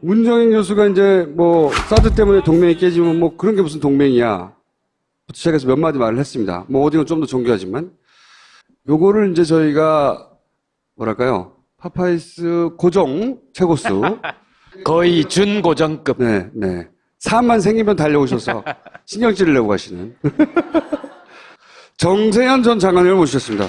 문정인 교수가 이제 뭐 사드 때문에 동맹이 깨지면 뭐 그런 게 무슨 동맹이야. 부터 시작해서 몇 마디 말을 했습니다. 뭐 어디는 좀 더 정교하지만 요거를 이제 저희가 뭐랄까요 파파이스 고정 최고수 거의 준 고정급. 네, 네. 사안만 생기면 달려오셔서 신경질을 내고 가시는 정세현 전 장관을 모셨습니다.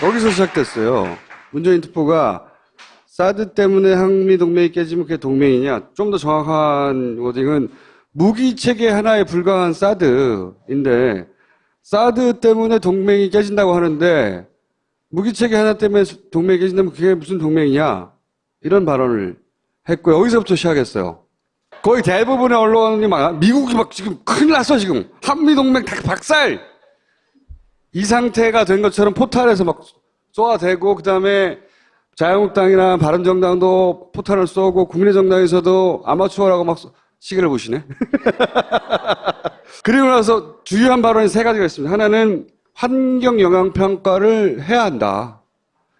거기서 시작됐어요. 문재인 특보가 사드 때문에 한미 동맹이 깨지면 그게 동맹이냐? 좀 더 정확한 워딩은 무기 체계 하나에 불과한 사드인데 사드 때문에 동맹이 깨진다고 하는데 무기 체계 하나 때문에 동맹이 깨진다면 그게 무슨 동맹이냐? 이런 발언을 했고요. 여기서부터 시작했어요. 거의 대부분의 언론이 막 미국이 막 지금 큰일 났어 지금 한미 동맹 다 박살 이 상태가 된 것처럼 포탈에서 막 쏘아대고 그다음에 자유한국당이나 바른정당도 포탄을 쏘고 국민의정당에서도 아마추어라고 막 쏘- 시계를 보시네. 그리고 나서 주요한 발언이 세 가지가 있습니다. 하나는 환경 영향 평가를 해야 한다.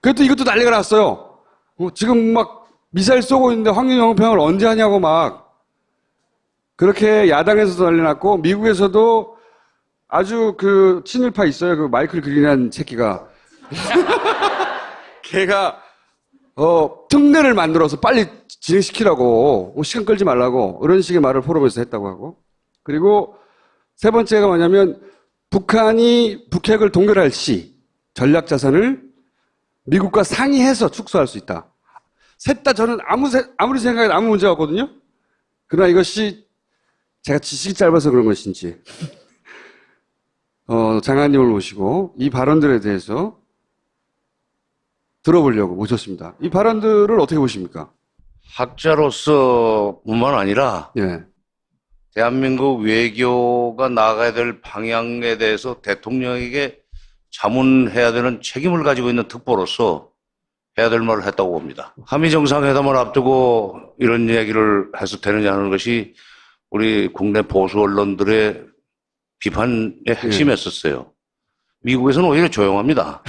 그래도 이것도 난리가 났어요. 어, 지금 막 미사일 쏘고 있는데 환경 영향 평가를 언제 하냐고 막 그렇게 야당에서도 난리 났고 미국에서도 아주 그 친일파 있어요. 그 마이클 그린한 새끼가 걔가 어 특례를 만들어서 빨리 진행시키라고 어, 시간 끌지 말라고 이런 식의 말을 포럼에서 했다고 하고 그리고 세 번째가 뭐냐면 북한이 북핵을 동결할 시 전략 자산을 미국과 상의해서 축소할 수 있다. 셋 다 저는 아무 세- 아무리 생각해도 아무 문제가 없거든요. 그러나 이것이 제가 지식이 짧아서 그런 것인지 어, 장관님을 모시고 이 발언들에 대해서 들어보려고 모셨습니다. 이 발언들을 어떻게 보십니까? 학자로서 뿐만 아니라 예. 대한민국 외교가 나아가야 될 방향에 대해서 대통령에게 자문해야 되는 책임을 가지고 있는 특보로서 해야 될 말을 했다고 봅니다. 한미 정상회담을 앞두고 이런 얘기를 해서 되느냐는 것이 우리 국내 보수 언론들의 비판의 핵심이었었어요. 미국에서는 오히려 조용합니다.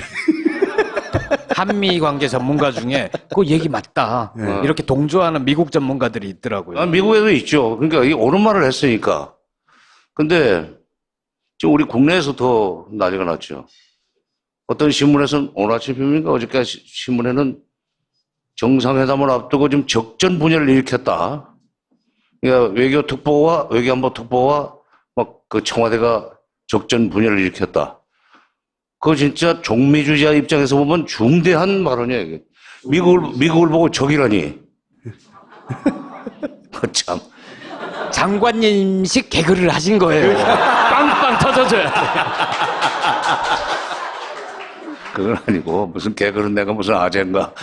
한미 관계 전문가 중에 그 얘기 맞다. 네. 이렇게 동조하는 미국 전문가들이 있더라고요. 아, 미국에도 있죠. 그러니까 이 옳은 말을 했으니까. 근데 지금 우리 국내에서 더 난리가 났죠. 어떤 신문에서는 오늘 아침입니까? 어저께 시- 신문에는 정상회담을 앞두고 지금 적전 분열을 일으켰다. 그러니까 외교 특보와 외교안보 특보와 막 그 청와대가 적전 분열을 일으켰다. 그거 진짜 종미주의자 입장에서 보면 중대한 발언이에요. 이게. 미국을 미국을 보고 적이라니. 그 참. 장관님식 개그를 하신 거예요. 빵빵 터져줘야 돼. 그건 아니고 무슨 개그는 내가 무슨 아재인가.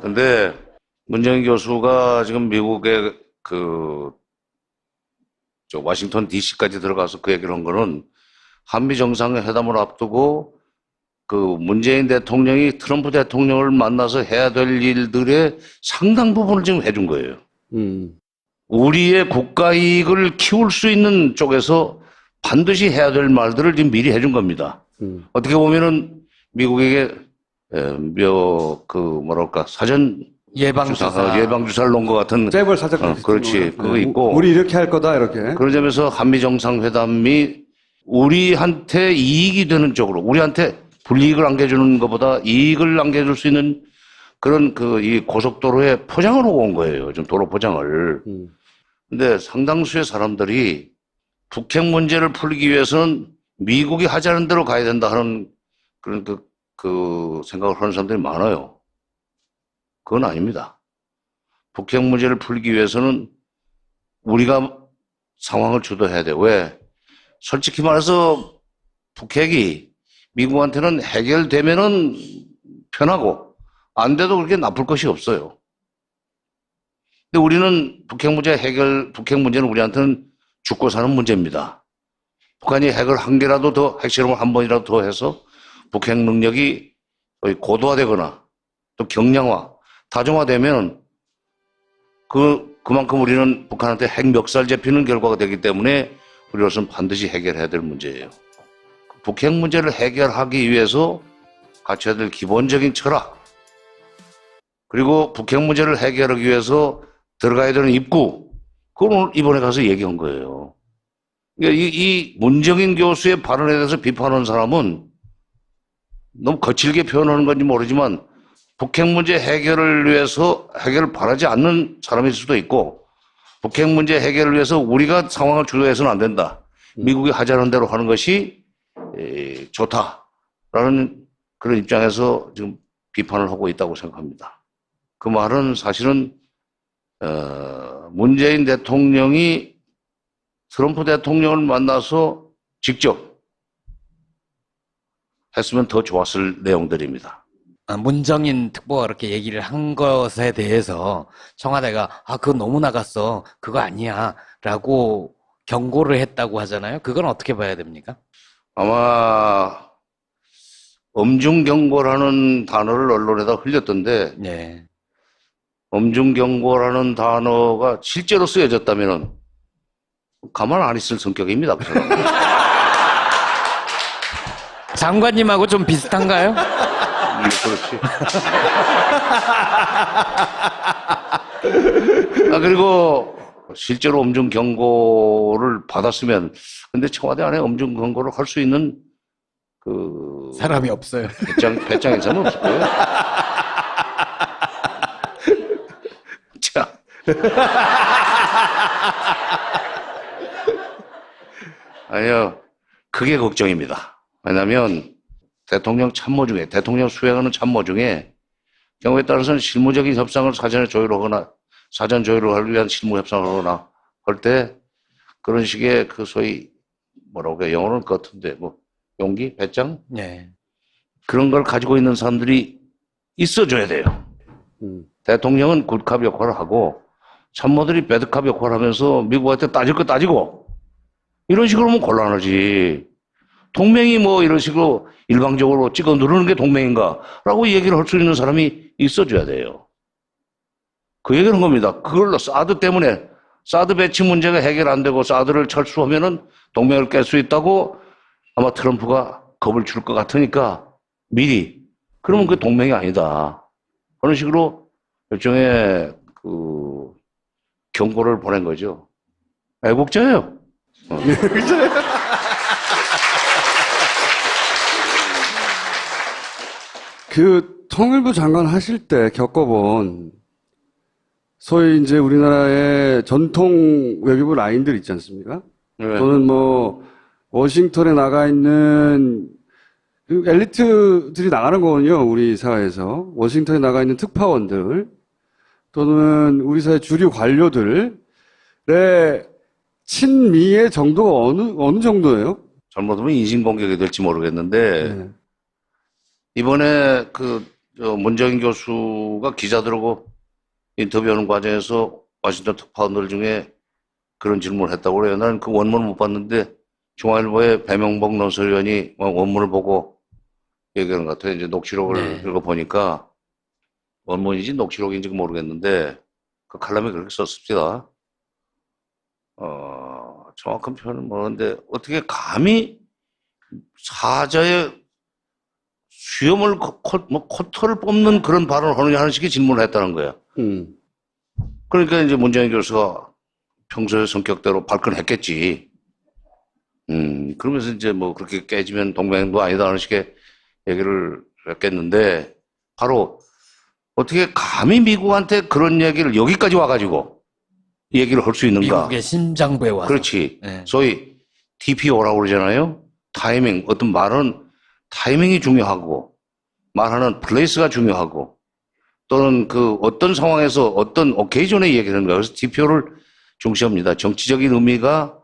근데 문정인 교수가 지금 미국의 그, 저 워싱턴 DC까지 들어가서 그 얘기를 한 거는 한미 정상회담을 앞두고 그 문재인 대통령이 트럼프 대통령을 만나서 해야 될 일들의 상당 부분을 지금 해준 거예요. 음. 우리의 국가 이익을 키울 수 있는 쪽에서 반드시 해야 될 말들을 지금 미리 해준 겁니다. 음. 어떻게 보면은 미국에게 몇그 뭐랄까 사전 예방주사. 주사, 예방 주사를 놓은 것 같은 재벌 사적 어, 그렇지. 그거 있고. 우리 이렇게 할 거다 이렇게. 그런 점에서 한미 정상회담이 우리한테 이익이 되는 쪽으로 우리한테 불이익을 안겨주는 것보다 이익을 안겨줄 수 있는 그런 그 이 고속도로에 포장을 하고 온 거예요. 좀 도로 포장을. 음. 근데 상당수의 사람들이 북핵 문제를 풀기 위해서는 미국이 하자는 대로 가야 된다 하는 그런 그, 그 생각을 하는 사람들이 많아요. 그건 아닙니다. 북핵 문제를 풀기 위해서는 우리가 상황을 주도해야 돼. 왜? 솔직히 말해서 북핵이 미국한테는 해결되면은 편하고 안 돼도 그렇게 나쁠 것이 없어요. 근데 우리는 북핵 문제 해결, 북핵 문제는 우리한테는 죽고 사는 문제입니다. 북한이 핵을 한 개라도 더, 핵실험을 한 번이라도 더 해서 북핵 능력이 거의 고도화되거나 또 경량화, 다중화되면 그, 그만큼 우리는 북한한테 핵 멱살 잡히는 결과가 되기 때문에 우리로서는 반드시 해결해야 될 문제예요. 북핵 문제를 해결하기 위해서 갖춰야 될 기본적인 철학, 그리고 북핵 문제를 해결하기 위해서 들어가야 되는 입구, 그걸 오늘 이번에 가서 얘기한 거예요. 그러니까 이, 이 문정인 교수의 발언에 대해서 비판하는 사람은 너무 거칠게 표현하는 건지 모르지만 북핵 문제 해결을 위해서 해결을 바라지 않는 사람일 수도 있고 북핵 문제 해결을 위해서 우리가 상황을 주도해서는 안 된다. 미국이 하자는 대로 하는 것이 에, 좋다라는 그런 입장에서 지금 비판을 하고 있다고 생각합니다. 그 말은 사실은 어, 문재인 대통령이 트럼프 대통령을 만나서 직접 했으면 더 좋았을 내용들입니다. 아, 문정인 특보가 그렇게 얘기를 한 것에 대해서 청와대가 아 그거 너무 나갔어 그거 아니야라고 경고를 했다고 하잖아요. 그건 어떻게 봐야 됩니까? 아마 엄중 경고라는 단어를 언론에다 흘렸던데 네. 엄중 경고라는 단어가 실제로 쓰여졌다면 가만 안 있을 성격입니다. 그. 장관님하고 좀 비슷한가요? 음, 그렇지. 아, 그리고 실제로 엄중 경고를 받았으면, 근데 청와대 안에 엄중 경고를 할 수 있는 그 사람이 없어요. 배짱, 배짱에서는 없을 거예요. 자. 아니요. 그게 걱정입니다. 왜냐면 대통령 참모 중에, 대통령 수행하는 참모 중에 경우에 따라서는 실무적인 협상을 사전에 조율하거나 사전 조율을 하기 위한 실무 협상을 하거나 할 때 그런 식의 그 소위 뭐라고 해요? 영어로는 그 같은데 뭐 용기, 배짱 네. 그런 걸 가지고 있는 사람들이 있어줘야 돼요. 음. 대통령은 굿캅 역할을 하고 참모들이 배드캅 역할을 하면서 미국한테 따질 거 따지고 이런 식으로 하면 곤란하지. 동맹이 뭐 이런 식으로 일방적으로 찍어 누르는 게 동맹인가 라고 얘기를 할 수 있는 사람이 있어줘야 돼요. 그 얘기를 한 겁니다. 그걸로 사드 때문에 사드 배치 문제가 해결 안 되고 사드를 철수하면은 동맹을 깰 수 있다고 아마 트럼프가 겁을 줄 것 같으니까 미리 그러면 그 동맹이 아니다. 그런 식으로 일종의 그 경고를 보낸 거죠. 애국자예요. 어. 그 통일부 장관 하실 때 겪어본 소위 이제 우리나라의 전통 외교부 라인들 있지 않습니까? 네. 또는 뭐 워싱턴에 나가 있는 그 엘리트들이 나가는 거거든요. 우리 사회에서 워싱턴에 나가 있는 특파원들 또는 우리 사회 주류 관료들의 친미의 정도가 어느 어느 정도예요? 잘못하면 인신공격이 될지 모르겠는데 네. 이번에 그, 저 문정인 교수가 기자들하고 인터뷰하는 과정에서 와싱턴 특파원들 중에 그런 질문을 했다고 그래요. 나는 그 원문을 못 봤는데 중앙일보의 배명복 논설위원이 원문을 보고 얘기하는 것 같아요. 이제 녹취록을 네. 읽어보니까 원문인지 녹취록인지 모르겠는데 그 칼럼에 그렇게 썼습니다. 어, 정확한 표현은 모르는데 어떻게 감히 사자의 수염을 코, 코- 뭐 코털을 뽑는 그런 발언을 하느냐 하는 식의 질문을 했다는 거예요. 음. 그러니까 이제 문재인 교수가 평소의 성격대로 발끈했겠지. 음, 그러면서 이제 뭐 그렇게 깨지면 동맹도 아니다 하는 식의 얘기를 했겠는데, 바로 어떻게 감히 미국한테 그런 얘기를 여기까지 와가지고 얘기를 할 수 있는가. 미국의 심장부에 와서. 그렇지. 네. 소위 TPO라고 그러잖아요. 타이밍. 어떤 말은 타이밍이 중요하고, 말하는 플레이스가 중요하고, 또는 그 어떤 상황에서 어떤 오케이전에 얘기하는 거예요. 그래서 TPO를 중시합니다. 정치적인 의미가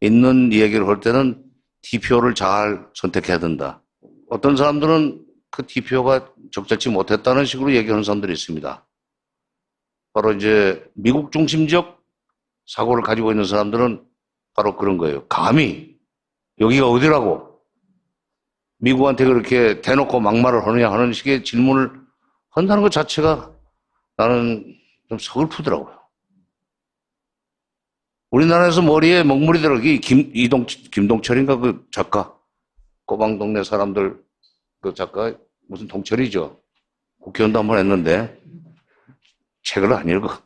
있는 얘기를 할 때는 TPO를 잘 선택해야 된다. 어떤 사람들은 그 TPO가 적절치 못했다는 식으로 얘기하는 사람들이 있습니다. 바로 이제 미국 중심적 사고를 가지고 있는 사람들은 바로 그런 거예요. 감히 여기가 어디라고 미국한테 그렇게 대놓고 막말을 하느냐 하는 식의 질문을 한다는 것 자체가 나는 좀 서글프더라고요. 우리나라에서 머리에 먹물이 들어, 이 김, 이동, 김동철인가 그 작가. 꼬방 동네 사람들 그 작가 무슨 동철이죠. 국회의원도 한 번 했는데 책을 안 읽어.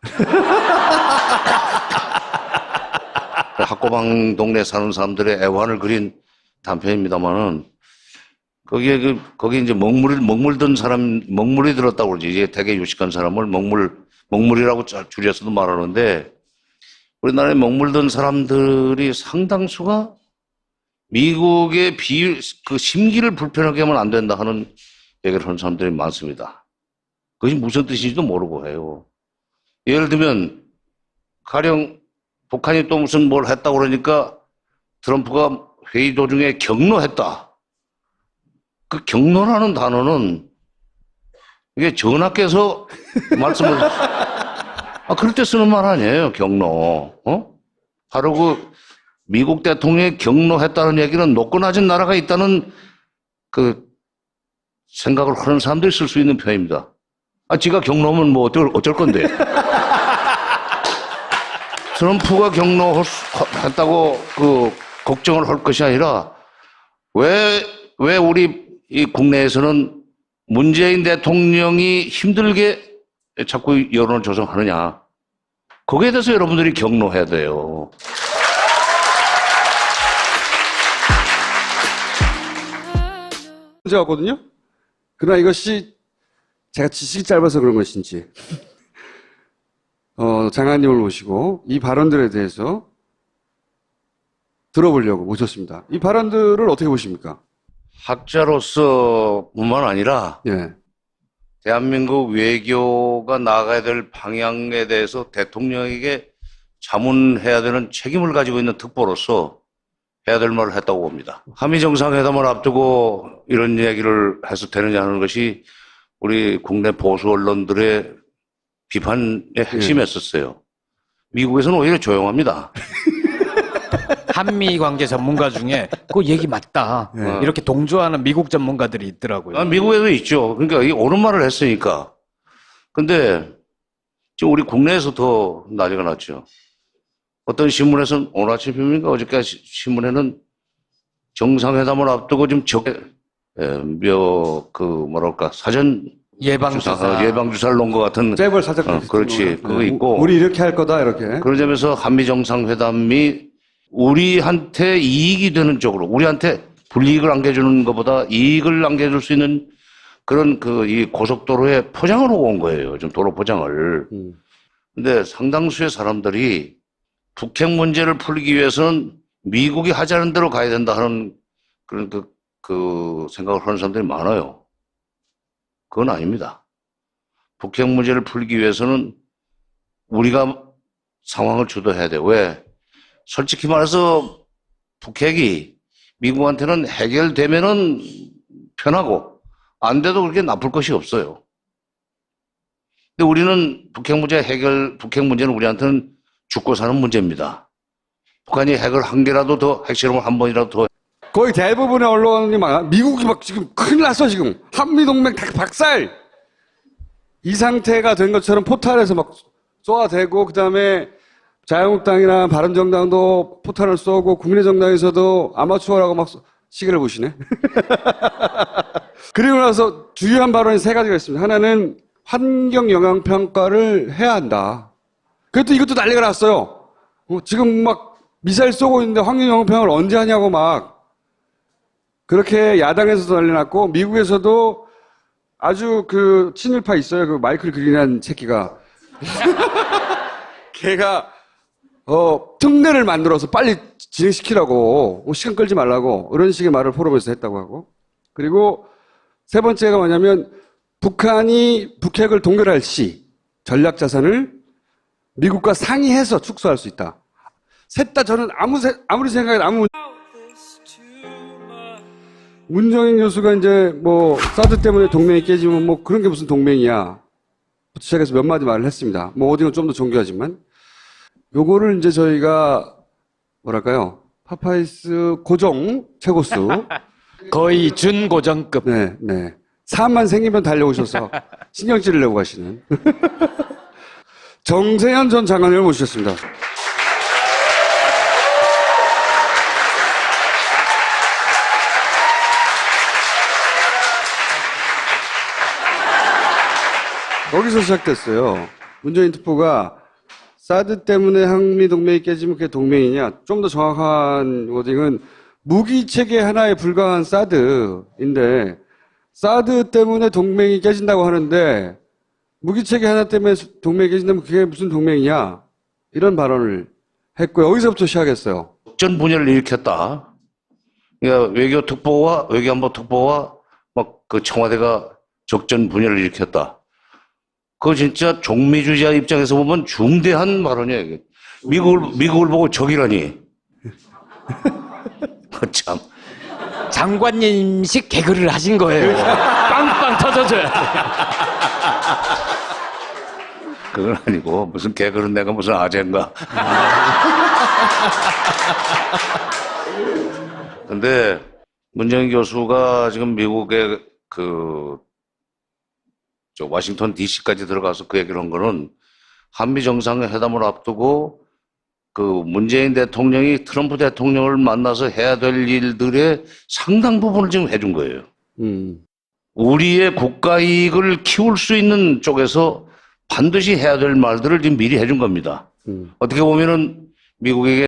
학고방 동네 사는 사람들의 애환을 그린 단편입니다만은 거기에 그 거기 이제 먹물이 먹물든 사람 먹물이 들었다고 그러지 이제 되게 유식한 사람을 먹물 먹물이라고 자- 줄여서도 말하는데 우리나라에 먹물든 사람들이 상당수가 미국의 비, 그 심기를 불편하게 하면 안 된다 하는 얘기를 하는 사람들이 많습니다. 그것이 무슨 뜻인지도 모르고 해요. 예를 들면, 가령 북한이 또 무슨 뭘 했다고 그러니까 트럼프가 회의 도중에 경로했다. 그 경로라는 단어는 이게 전하께서 말씀을, 아, 그럴 때 쓰는 말 아니에요, 경로. 어? 바로 그 미국 대통령이 경로했다는 얘기는 높고 낮은 나라가 있다는 그 생각을 하는 사람들이 쓸 수 있는 표현입니다. 아, 지가 경로면 뭐 어쩔, 어쩔 건데. 트럼프가 경로했다고 그 걱정을 할 것이 아니라 왜, 왜 우리 이 국내에서는 문재인 대통령이 힘들게 자꾸 여론을 조성하느냐. 거기에 대해서 여러분들이 경로해야 돼요. 문제 왔거든요. 그러나 이것이 제가 지식이 짧아서 그런 것인지 어, 장관님을 모시고 이 발언들에 대해서 들어보려고 모셨습니다. 이 발언들을 어떻게 보십니까? 학자로서 뿐만 아니라 예. 대한민국 외교가 나가야 될 방향에 대해서 대통령에게 자문해야 되는 책임을 가지고 있는 특보로서 해야 될 말을 했다고 봅니다. 한미 정상회담을 앞두고 이런 얘기를 해서 되느냐 하는 것이 우리 국내 보수 언론들의 비판의 핵심이었었어요. 미국에서는 오히려 조용합니다. 한미 관계 전문가 중에 그 얘기 맞다. 네. 이렇게 동조하는 미국 전문가들이 있더라고요. 아, 미국에도 있죠. 그러니까 이 옳은 말을 했으니까. 근데 지금 우리 국내에서 더 난리가 났죠. 어떤 신문에서는 오늘 아침입니까? 어저께 시- 신문에는 정상회담을 앞두고 좀 적, 에, 몇, 그, 뭐랄까, 사전 예방 주사, 주사. 어, 예방주사를 놓은 것 같은 재벌 사적 어, 그렇지. 그거 있고. 우리 이렇게 할 거다 이렇게. 그런 점에서 한미 정상회담이 우리한테 이익이 되는 쪽으로, 우리한테 불이익을 안겨주는 것보다 이익을 안겨줄 수 있는 그런 그 이 고속도로에 포장을 하고 온 거예요. 좀 도로 포장을. 음. 근데 상당수의 사람들이 북핵 문제를 풀기 위해서는 미국이 하자는 대로 가야 된다 하는 그런 그, 그 생각을 하는 사람들이 많아요. 그건 아닙니다. 북핵 문제를 풀기 위해서는 우리가 상황을 주도해야 돼. 왜? 솔직히 말해서 북핵이 미국한테는 해결되면은 편하고 안 돼도 그렇게 나쁠 것이 없어요. 근데 우리는 북핵 문제 해결, 북핵 문제는 우리한테는 죽고 사는 문제입니다. 북한이 핵을 한 개라도 더, 핵실험을 한 번이라도 더 거의 대부분의 언론이 막 미국이 막 지금 큰일 났어 지금 한미 동맹 다 박살 이 상태가 된 것처럼 포탈에서 막 쏘아대고 그 다음에 자유한국당이나 바른정당도 포탈을 쏘고 국민의정당에서도 아마추어라고 막 쏘- 시계를 보시네. 그리고 나서 주요한 발언이 세 가지가 있습니다. 하나는 환경 영향 평가를 해야 한다. 그래도 이것도 난리가 났어요. 어, 지금 막 미사일 쏘고 있는데 환경 영향 평가를 언제 하냐고 막 그렇게 야당에서도 난리 났고 미국에서도 아주 그 친일파 있어요. 그 마이클 그린한 새끼가 걔가 어 특례를 만들어서 빨리 진행시키라고 어, 시간 끌지 말라고 이런 식의 말을 포럼에서 했다고 하고 그리고 세 번째가 뭐냐면 북한이 북핵을 동결할 시 전략 자산을 미국과 상의해서 축소할 수 있다. 셋 다 저는 아무 세- 아무리 생각해도 아무 문정인 교수가 이제 뭐 사드 때문에 동맹이 깨지면 뭐 그런 게 무슨 동맹이야. 시작해서 몇 마디 말을 했습니다. 뭐 어디는 좀 더 정교하지만 요거를 이제 저희가 뭐랄까요? 파파이스 고정 최고수 거의 준 고정급. 네, 네. 사만 생기면 달려오셔서 신경질을 내고 가시는 정세현 전 장관을 모셨습니다. 여기서 시작됐어요. 문재인 특보가 사드 때문에 한미 동맹이 깨지면 그게 동맹이냐? 좀 더 정확한 워딩은 무기 체계 하나에 불과한 사드인데 사드 때문에 동맹이 깨진다고 하는데 무기 체계 하나 때문에 동맹이 깨진다면 그게 무슨 동맹이냐? 이런 발언을 했고요. 여기서부터 시작했어요. 적전 분열을 일으켰다. 그러니까 외교 특보와 외교안보 특보와 막 그 청와대가 적전 분열을 일으켰다. 그거 진짜 종미주의자 입장에서 보면 중대한 발언이에요. 이게. 미국을 미국을 보고 적이라니. 그 참. 장관님식 개그를 하신 거예요. 빵빵 터져줘야 돼. 그건 아니고 무슨 개그는 내가 무슨 아재인가. 근데 문정인 교수가 지금 미국의 그, 저 워싱턴 DC까지 들어가서 그 얘기를 한 거는 한미 정상회담을 앞두고 그 문재인 대통령이 트럼프 대통령을 만나서 해야 될 일들의 상당 부분을 지금 해준 거예요. 음. 우리의 국가 이익을 키울 수 있는 쪽에서 반드시 해야 될 말들을 지금 미리 해준 겁니다. 음. 어떻게 보면은 미국에게